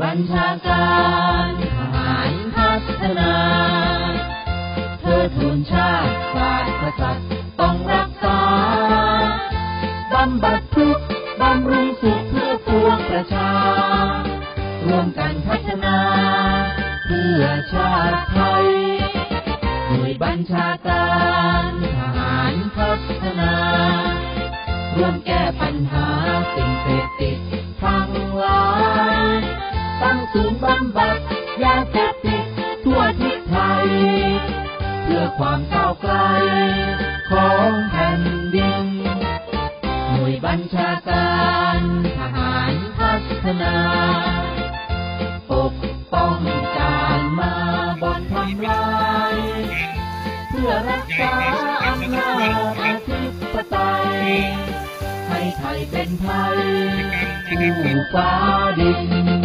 บัญชาการทหารพัฒนาเธอทูนชาติศาสตร์กษัตริย์ต้องรักษาบำบัดทุกข์บำรุงสุขเพื่อปวงประชา ร่วมกันพัฒนา เพื่อชาติไทยหน่วยบัญชาการทหารพัฒนา ร่วมแก้ปัญหาสิ่งเสพ ศูนย์บำบัดยาเสพติดทั่วทิศไทย เพื่อความก้าวไกล ของแผ่นดิน หน่วยบัญชาการทหารพัฒนาปกป้องการมาบนทำลาย เพื่อรักษาอำนาจอธิปไตยให้ไทยเป็นไทย ผู้ฟ้าดิน